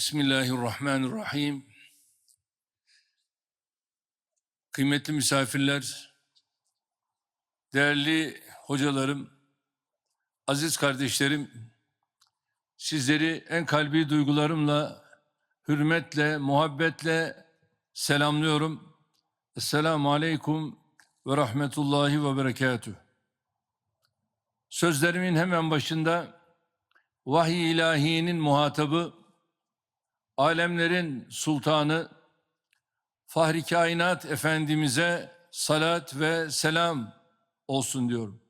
Bismillahirrahmanirrahim. Kıymetli misafirler, değerli hocalarım, aziz kardeşlerim, sizleri en kalbi duygularımla, hürmetle, muhabbetle selamlıyorum. Esselamu Aleyküm ve Rahmetullahi ve Berekatüh. Sözlerimin hemen başında vahiy ilahinin muhatabı, alemlerin sultanı, Fahri Kainat Efendimiz'e salat ve selam olsun diyorum.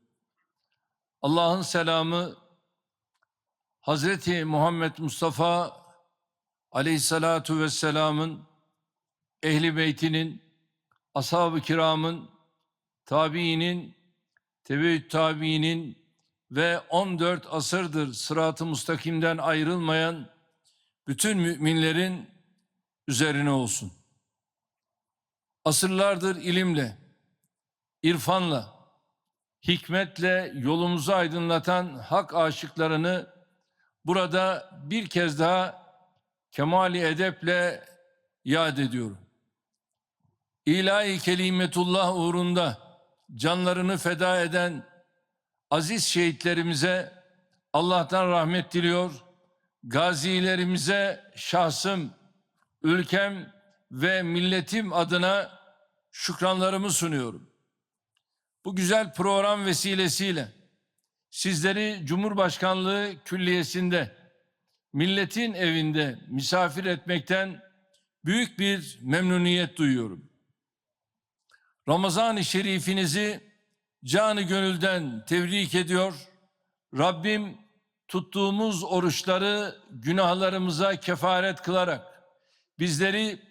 Allah'ın selamı Hazreti Muhammed Mustafa Aleyhissalatu vesselamın ehli beytinin, ashab-ı kiramın, tabiinin, tebeyyüt tabiinin ve 14 asırdır sırat-ı mustakimden ayrılmayan bütün müminlerin üzerine olsun. Asırlardır ilimle, irfanla, hikmetle yolumuzu aydınlatan hak aşıklarını burada bir kez daha kemali edeple yad ediyorum. İlahi kelimetullah uğrunda canlarını feda eden aziz şehitlerimize Allah'tan rahmet diliyor. Gazilerimize şahsım, ülkem ve milletim adına şükranlarımı sunuyorum. Bu güzel program vesilesiyle sizleri Cumhurbaşkanlığı Külliyesi'nde, milletin evinde misafir etmekten büyük bir memnuniyet duyuyorum. Ramazan-ı Şerifinizi canı gönülden tebrik ediyor. Rabbim tuttuğumuz oruçları günahlarımıza kefaret kılarak bizleri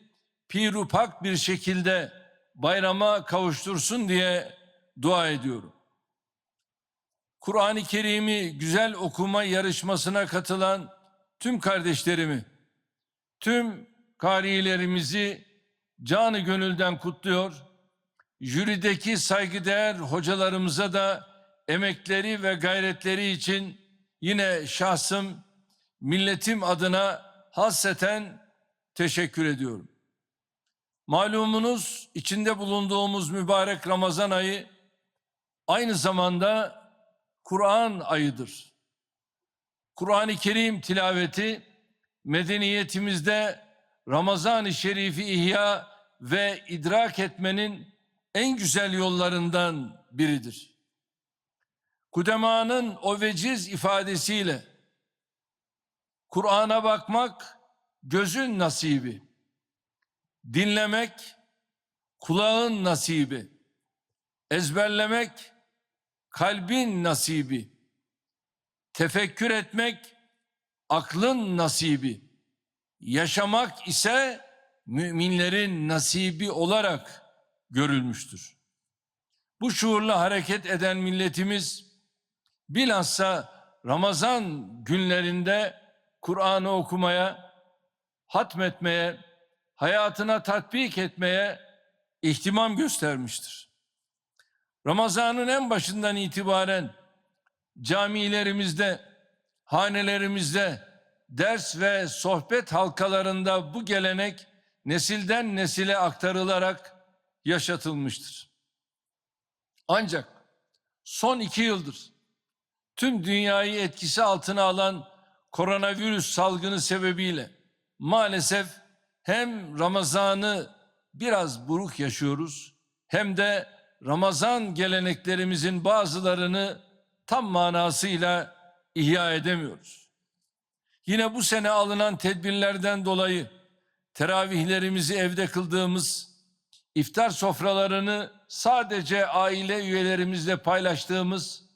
pirupak bir şekilde bayrama kavuştursun diye dua ediyorum. Kur'an-ı Kerim'i güzel okuma yarışmasına katılan tüm kardeşlerimi, tüm karilerimizi canı gönülden kutluyor. Jürideki saygıdeğer hocalarımıza da emekleri ve gayretleri için yine şahsım, milletim adına hasreten teşekkür ediyorum. Malumunuz içinde bulunduğumuz mübarek Ramazan ayı aynı zamanda Kur'an ayıdır. Kur'an-ı Kerim tilaveti medeniyetimizde Ramazan-ı Şerif'i ihya ve idrak etmenin en güzel yollarından biridir. Kudemanın o veciz ifadesiyle Kur'an'a bakmak gözün nasibi, dinlemek kulağın nasibi, ezberlemek kalbin nasibi, tefekkür etmek aklın nasibi, yaşamak ise müminlerin nasibi olarak görülmüştür. Bu şuurla hareket eden milletimiz bilhassa Ramazan günlerinde Kur'an'ı okumaya, hatmetmeye, hayatına tatbik etmeye ihtimam göstermiştir. Ramazan'ın en başından itibaren camilerimizde, hanelerimizde, ders ve sohbet halkalarında bu gelenek nesilden nesile aktarılarak yaşatılmıştır. Ancak son iki yıldır tüm dünyayı etkisi altına alan koronavirüs salgını sebebiyle maalesef hem Ramazan'ı biraz buruk yaşıyoruz hem de Ramazan geleneklerimizin bazılarını tam manasıyla ihya edemiyoruz. Yine bu sene alınan tedbirlerden dolayı teravihlerimizi evde kıldığımız, iftar sofralarını sadece aile üyelerimizle paylaştığımız,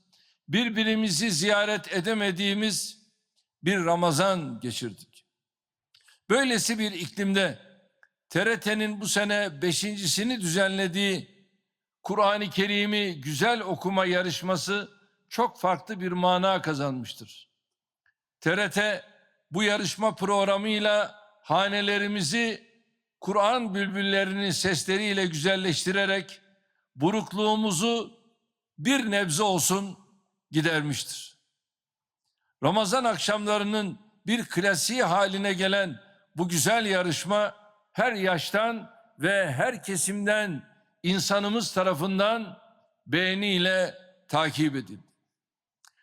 birbirimizi ziyaret edemediğimiz bir Ramazan geçirdik. Böylesi bir iklimde TRT'nin bu sene beşincisini düzenlediği Kur'an-ı Kerim'i güzel okuma yarışması çok farklı bir mana kazanmıştır. TRT bu yarışma programıyla hanelerimizi Kur'an bülbüllerinin sesleriyle güzelleştirerek burukluğumuzu bir nebze olsun gidermiştir. Ramazan akşamlarının bir klasiği haline gelen bu güzel yarışma her yaştan ve her kesimden insanımız tarafından beğeniyle takip edildi.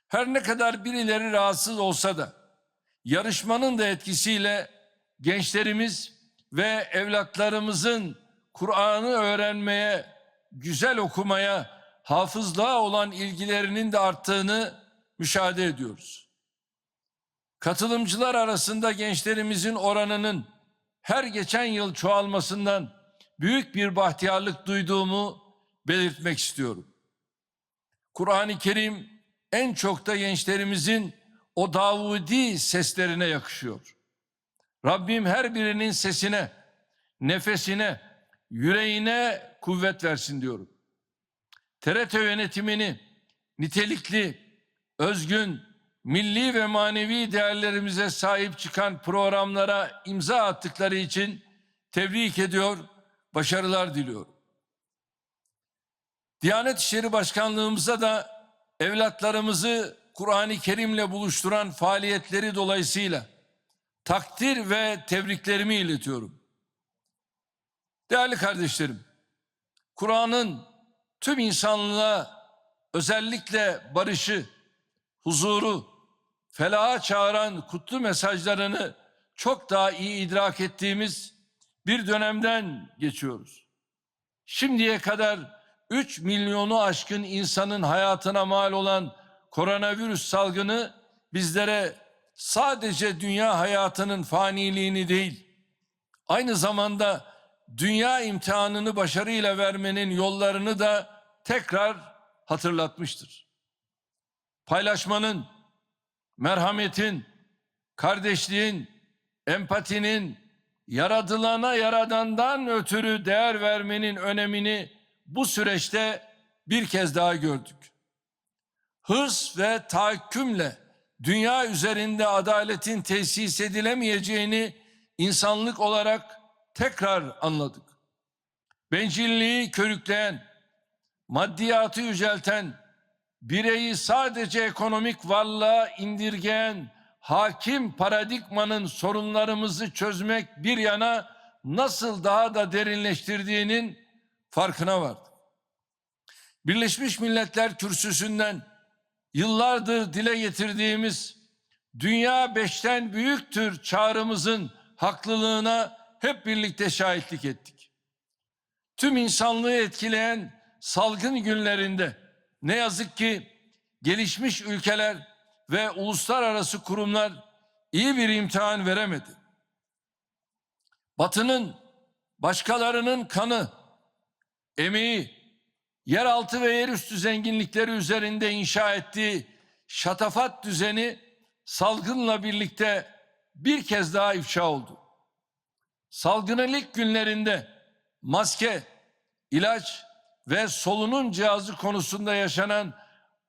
Her ne kadar birileri rahatsız olsa da yarışmanın da etkisiyle gençlerimiz ve evlatlarımızın Kur'an'ı öğrenmeye, güzel okumaya, hafızlığa olan ilgilerinin de arttığını müşahede ediyoruz. Katılımcılar arasında gençlerimizin oranının her geçen yıl çoğalmasından büyük bir bahtiyarlık duyduğumu belirtmek istiyorum. Kur'an-ı Kerim en çok da gençlerimizin o Davudi seslerine yakışıyor. Rabbim her birinin sesine, nefesine, yüreğine kuvvet versin diyorum. TRT yönetimini nitelikli, özgün, milli ve manevi değerlerimize sahip çıkan programlara imza attıkları için tebrik ediyor, başarılar diliyorum. Diyanet İşleri Başkanlığımıza da evlatlarımızı Kur'an-ı Kerim'le buluşturan faaliyetleri dolayısıyla takdir ve tebriklerimi iletiyorum. Değerli kardeşlerim, Kur'an'ın tüm insanlığa özellikle barışı, huzuru, felaha çağıran kutlu mesajlarını çok daha iyi idrak ettiğimiz bir dönemden geçiyoruz. Şimdiye kadar 3 milyonu aşkın insanın hayatına mal olan koronavirüs salgını bizlere sadece dünya hayatının faniliğini değil, aynı zamanda dünya imtihanını başarıyla vermenin yollarını da tekrar hatırlatmıştır. Paylaşmanın, merhametin, kardeşliğin, empatinin, yaradılana yaradandan ötürü değer vermenin önemini bu süreçte bir kez daha gördük. Hırs ve tahakkümle dünya üzerinde adaletin tesis edilemeyeceğini insanlık olarak tekrar anladık. Bencilliği körükleyen, maddiyatı yücelten, bireyi sadece ekonomik varlığa indirgeyen hakim paradigmanın sorunlarımızı çözmek bir yana nasıl daha da derinleştirdiğinin farkına vardı. Birleşmiş Milletler kürsüsünden yıllardır dile getirdiğimiz dünya beşten büyüktür çağrımızın haklılığına hep birlikte şahitlik ettik. Tüm insanlığı etkileyen salgın günlerinde ne yazık ki gelişmiş ülkeler ve uluslararası kurumlar iyi bir imtihan veremedi. Batı'nın başkalarının kanı, emeği, yeraltı ve yerüstü zenginlikleri üzerinde inşa ettiği şatafat düzeni salgınla birlikte bir kez daha ifşa oldu. Salgının ilk günlerinde maske, ilaç ve solunum cihazı konusunda yaşanan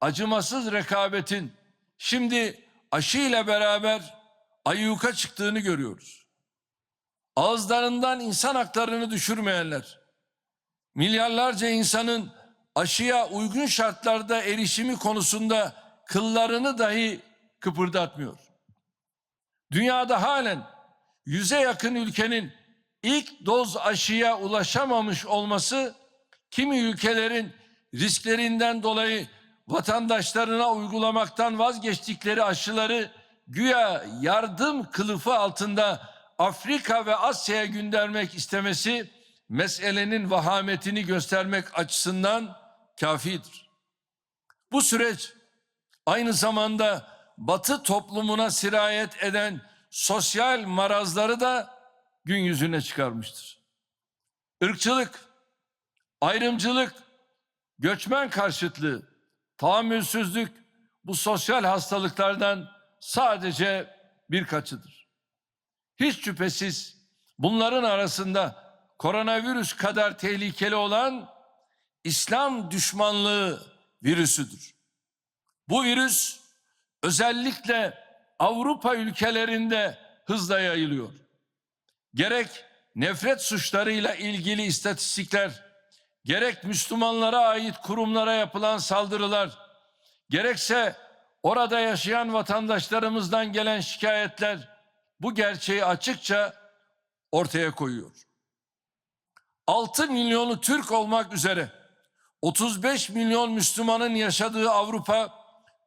acımasız rekabetin şimdi aşı ile beraber ayyuka çıktığını görüyoruz. Ağızlarından insan haklarını düşürmeyenler, milyarlarca insanın aşıya uygun şartlarda erişimi konusunda kıllarını dahi kıpırdatmıyor. Dünyada halen yüze yakın ülkenin ilk doz aşıya ulaşamamış olması kimi ülkelerin risklerinden dolayı vatandaşlarına uygulamaktan vazgeçtikleri aşıları güya yardım kılıfı altında Afrika ve Asya'ya göndermek istemesi meselenin vahametini göstermek açısından kafidir. Bu süreç aynı zamanda Batı toplumuna sirayet eden sosyal marazları da gün yüzüne çıkarmıştır. Irkçılık, ayrımcılık, göçmen karşıtlığı, tahammülsüzlük bu sosyal hastalıklardan sadece birkaçıdır. Hiç şüphesiz bunların arasında koronavirüs kadar tehlikeli olan İslam düşmanlığı virüsüdür. Bu virüs özellikle Avrupa ülkelerinde hızla yayılıyor. Gerek nefret suçlarıyla ilgili istatistikler, gerek Müslümanlara ait kurumlara yapılan saldırılar, gerekse orada yaşayan vatandaşlarımızdan gelen şikayetler bu gerçeği açıkça ortaya koyuyor. 6 milyonu Türk olmak üzere 35 milyon Müslümanın yaşadığı Avrupa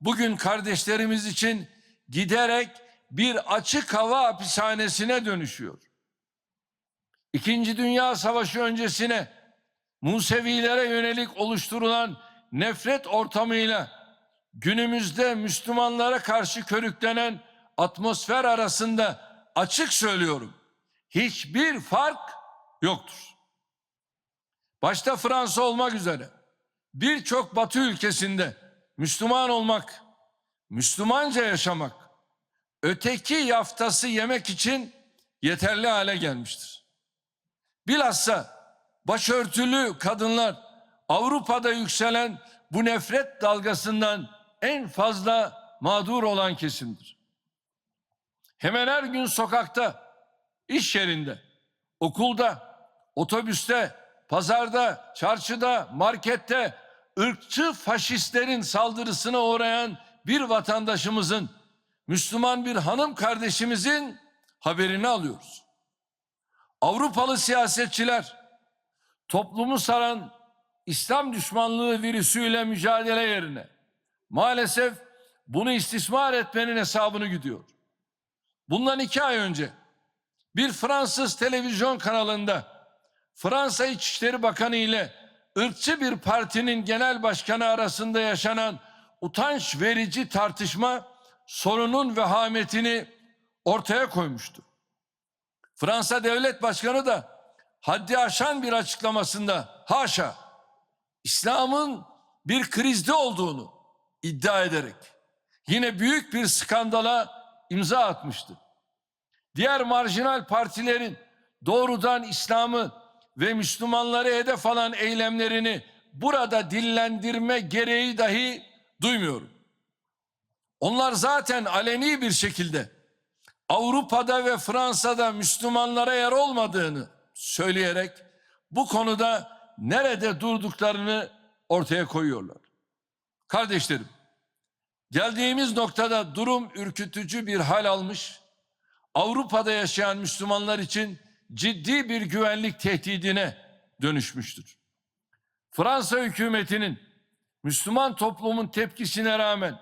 bugün kardeşlerimiz için giderek bir açık hava hapishanesine dönüşüyor. İkinci Dünya Savaşı öncesine Musevilere yönelik oluşturulan nefret ortamıyla günümüzde Müslümanlara karşı körüklenen atmosfer arasında açık söylüyorum. Hiçbir fark yoktur. Başta Fransa olmak üzere birçok batı ülkesinde Müslüman olmak, Müslümanca yaşamak, öteki yaftası yemek için yeterli hale gelmiştir. Bilhassa başörtülü kadınlar Avrupa'da yükselen bu nefret dalgasından en fazla mağdur olan kesimdir. Hemen her gün sokakta, iş yerinde, okulda, otobüste, pazarda, çarşıda, markette ırkçı faşistlerin saldırısına uğrayan bir vatandaşımızın, Müslüman bir hanım kardeşimizin haberini alıyoruz. Avrupalı siyasetçiler toplumu saran İslam düşmanlığı virüsüyle mücadele yerine maalesef bunu istismar etmenin hesabını gidiyor. Bundan iki ay önce bir Fransız televizyon kanalında Fransa İçişleri Bakanı ile ırkçı bir partinin genel başkanı arasında yaşanan utanç verici tartışma sorunun vehametini ortaya koymuştu. Fransa Devlet Başkanı da haddi aşan bir açıklamasında haşa İslam'ın bir krizde olduğunu iddia ederek yine büyük bir skandala imza atmıştı. Diğer marjinal partilerin doğrudan İslam'ı ve Müslümanları hedef alan eylemlerini burada dillendirme gereği dahi duymuyorum. Onlar zaten aleni bir şekilde Avrupa'da ve Fransa'da Müslümanlara yer olmadığını söyleyerek bu konuda nerede durduklarını ortaya koyuyorlar. Kardeşlerim, geldiğimiz noktada durum ürkütücü bir hal almış. Avrupa'da yaşayan Müslümanlar için ciddi bir güvenlik tehdidine dönüşmüştür. Fransa hükümetinin Müslüman toplumun tepkisine rağmen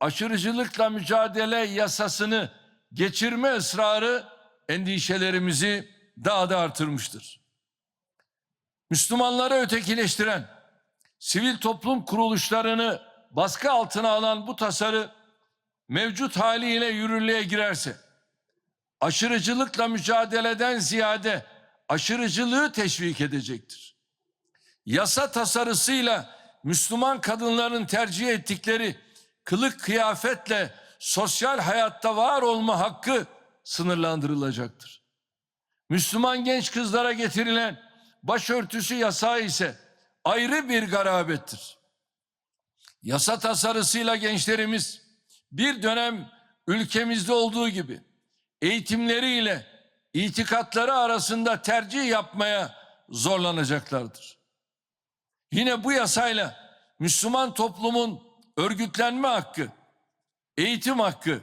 aşırıcılıkla mücadele yasasını geçirme ısrarı endişelerimizi daha da artırmıştır. Müslümanları ötekileştiren, sivil toplum kuruluşlarını baskı altına alan bu tasarı mevcut haliyle yürürlüğe girerse aşırıcılıkla mücadeleden ziyade aşırıcılığı teşvik edecektir. Yasa tasarısıyla Müslüman kadınların tercih ettikleri kılık kıyafetle sosyal hayatta var olma hakkı sınırlandırılacaktır. Müslüman genç kızlara getirilen başörtüsü yasağı ise ayrı bir garabettir. Yasa tasarısıyla gençlerimiz bir dönem ülkemizde olduğu gibi eğitimleriyle itikatları arasında tercih yapmaya zorlanacaklardır. Yine bu yasayla Müslüman toplumun örgütlenme hakkı, eğitim hakkı,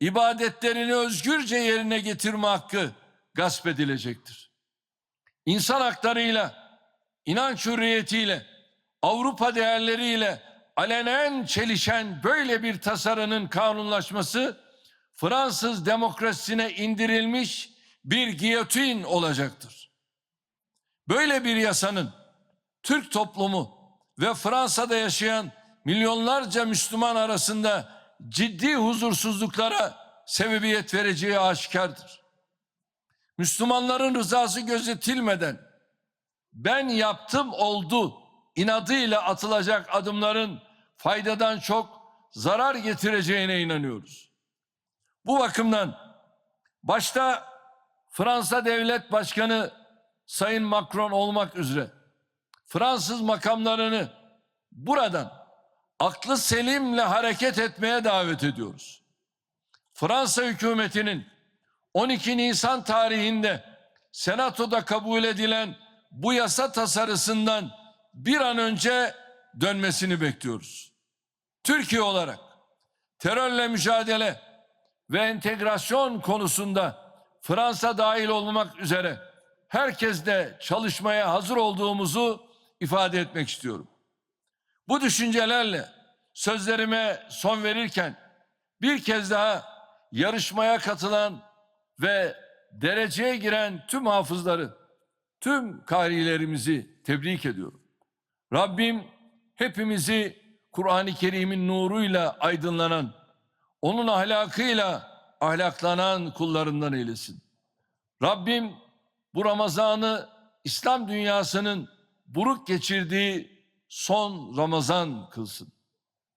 ibadetlerini özgürce yerine getirme hakkı gasp edilecektir. İnsan haklarıyla, inanç hürriyetiyle, Avrupa değerleriyle alenen çelişen böyle bir tasarının kanunlaşması Fransız demokrasisine indirilmiş bir giyotin olacaktır. Böyle bir yasanın Türk toplumu ve Fransa'da yaşayan milyonlarca Müslüman arasında ciddi huzursuzluklara sebebiyet vereceği aşikardır. Müslümanların rızası gözetilmeden ben yaptım oldu inadıyla atılacak adımların faydadan çok zarar getireceğine inanıyoruz. Bu bakımdan başta Fransa Devlet Başkanı Sayın Macron olmak üzere Fransız makamlarını buradan aklı selimle hareket etmeye davet ediyoruz. Fransa hükümetinin 12 Nisan tarihinde Senato'da kabul edilen bu yasa tasarısından bir an önce dönmesini bekliyoruz. Türkiye olarak terörle mücadele ve entegrasyon konusunda Fransa dahil olmak üzere herkesle çalışmaya hazır olduğumuzu ifade etmek istiyorum. Bu düşüncelerle sözlerime son verirken bir kez daha yarışmaya katılan ve dereceye giren tüm hafızları, tüm karilerimizi tebrik ediyorum. Rabbim hepimizi Kur'an-ı Kerim'in nuruyla aydınlanan, onun ahlakıyla ahlaklanan kullarından eylesin. Rabbim bu Ramazan'ı İslam dünyasının buruk geçirdiği son Ramazan kılsın.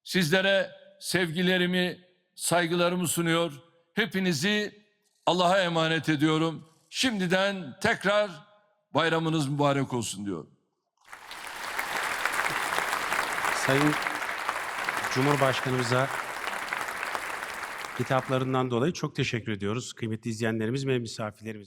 Sizlere sevgilerimi, saygılarımı sunuyor. Hepinizi Allah'a emanet ediyorum. Şimdiden tekrar bayramınız mübarek olsun diyorum. Sayın Cumhurbaşkanımıza hitaplarından dolayı çok teşekkür ediyoruz. Kıymetli izleyenlerimiz ve misafirlerimiz.